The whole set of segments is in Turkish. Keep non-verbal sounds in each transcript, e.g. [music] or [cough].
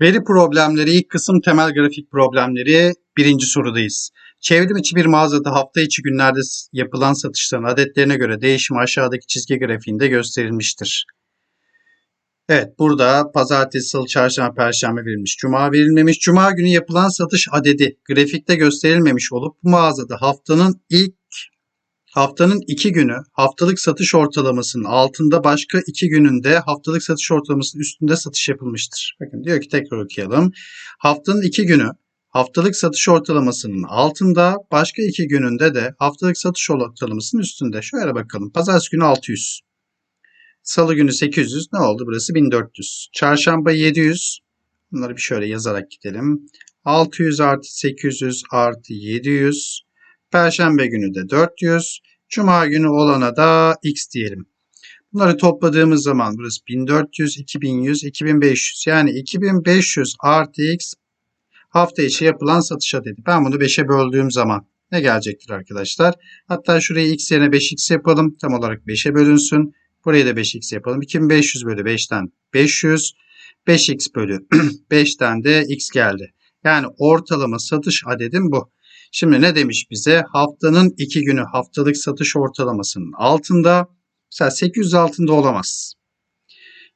Veri problemleri ilk kısım temel grafik problemleri birinci sorudayız. Çevrim içi bir mağazada hafta içi günlerde yapılan satışların adetlerine göre değişim aşağıdaki çizgi grafiğinde gösterilmiştir. Evet burada pazartesi, salı, çarşamba, perşembe verilmiş. Cuma verilmemiş. Cuma günü yapılan satış adedi grafikte gösterilmemiş olup bu mağazada haftanın ilk haftanın iki günü haftalık satış ortalamasının altında başka iki gününde haftalık satış ortalamasının üstünde satış yapılmıştır. Bakın diyor ki tekrar okuyalım. Haftanın iki günü haftalık satış ortalamasının altında başka iki gününde de haftalık satış ortalamasının üstünde. Şöyle bakalım. Pazartesi günü 600. Salı günü 800. Ne oldu? Burası 1400. Çarşamba 700. Bunları bir şöyle yazarak gidelim. 600 artı 800 artı 700. Perşembe günü de 400. Cuma günü olana da x diyelim. Bunları topladığımız zaman burası 1400, 2100, 2500. Yani 2500 artı x hafta içi yapılan satış adedi. Ben bunu 5'e böldüğüm zaman ne gelecektir arkadaşlar? Hatta şurayı x yerine 5x yapalım. Tam olarak 5'e bölünsün. Burayı da 5x yapalım. 2500 bölü 5'ten 500. 5x bölü [clears throat] 5'ten de x geldi. Yani ortalama satış adedim bu. Şimdi ne demiş bize? Haftanın iki günü haftalık satış ortalamasının altında. Mesela 800 altında olamaz.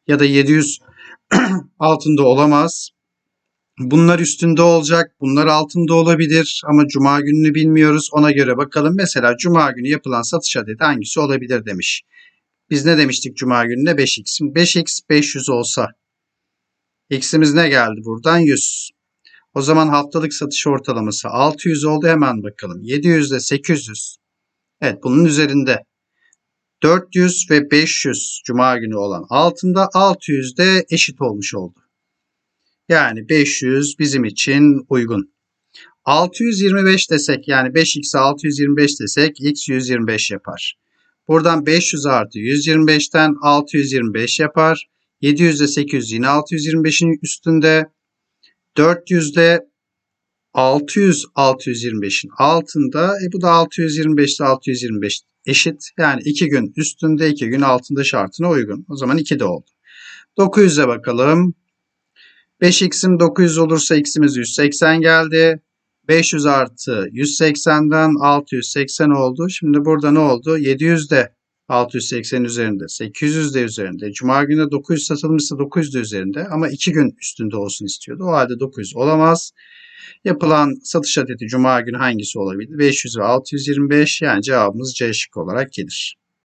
Ya da 700 [clears throat] altında olamaz. Bunlar üstünde olacak, bunlar altında olabilir ama cuma gününü bilmiyoruz. Ona göre bakalım. Mesela cuma günü yapılan satış adedi hangisi olabilir demiş. Biz ne demiştik cuma gününe? 5x. Şimdi 5x 500 olsa x'imiz ne geldi buradan? 100. O zaman haftalık satış ortalaması 600 oldu. Hemen bakalım. 700 ile 800. Evet bunun üzerinde. 400 ve 500 cuma günü olan altında 600 de eşit olmuş oldu. Yani 500 bizim için uygun. 625 desek yani 5x'e 625 desek x 125 yapar. Buradan 500 artı 125'ten 625 yapar. 700 ile 800 yine 625'in üstünde. 400 de 600 625'in altında. E bu da 625 ile 625 eşit. Yani 2 gün üstünde 2 gün altında şartına uygun. O zaman 2 de oldu. 900'e bakalım. 5x'im 900 olursa x'imiz 180 geldi. 500 artı 180'den 680 oldu. Şimdi burada ne oldu? 700 de 680 üzerinde, 800 de üzerinde. Cuma günü 900 satılmışsa 900 de üzerinde ama 2 gün üstünde olsun istiyordu. O halde 900 olamaz. Yapılan satış adeti Cuma günü hangisi olabilir? 500 ve 625 yani cevabımız C şıkkı olarak gelir.